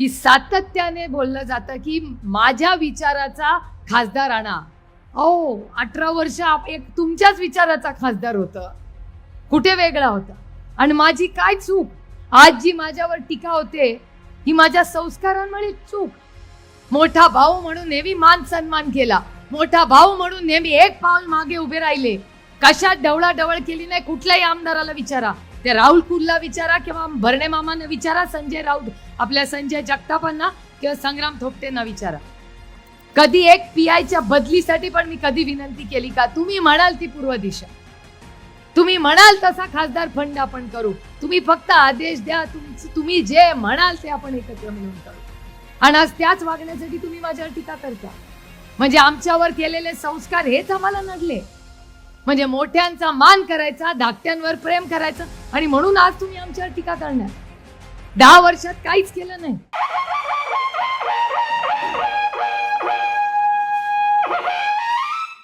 की सातत्याने बोललं जातं की माझ्या विचाराचा खासदार आणा. अहो अठरा वर्ष आप- एक तुमच्याच विचाराचा खासदार होतं. कुठे वेगळा होता? आणि माझी काय चूक? आज जी माझ्यावर टीका होते ही माझ्या संस्कारांमुळे चूक. मोठा भाऊ म्हणून नेहमी मान सन्मान केला. मोठा भाऊ म्हणून नेहमी एक पाऊल मागे उभे राहिले. कशात डवळाडवळ केली नाही कुठल्याही आमदाराला विचारा. ते राहुल कुलला विचारा किंवा भरणे मामांना विचारा संजय राऊत आपल्या संजय जगतापांना किंवा संग्राम थोपटेंना विचारा. कधी एक पीआयच्या बदलीसाठी पण मी कधी विनंती केली का? तुम्ही म्हणाल ती पूर्व दिशा. तुम्ही म्हणाल तसा खासदार फंड आपण करू. तुम्ही फक्त आदेश द्या तुम्ही जे म्हणाल ते आपण एकत्र मिळून करू. आणि आज त्याच वागण्यासाठी तुम्ही माझ्यावर टीका करता. म्हणजे आमच्यावर केलेले संस्कार हेच आम्हाला नडले. म्हणजे मोठ्यांचा मान करायचा धाकट्यांवर प्रेम करायचं आणि म्हणून आज तुम्ही आमच्यावर टीका करणार. दहा वर्षात काहीच केलं नाही.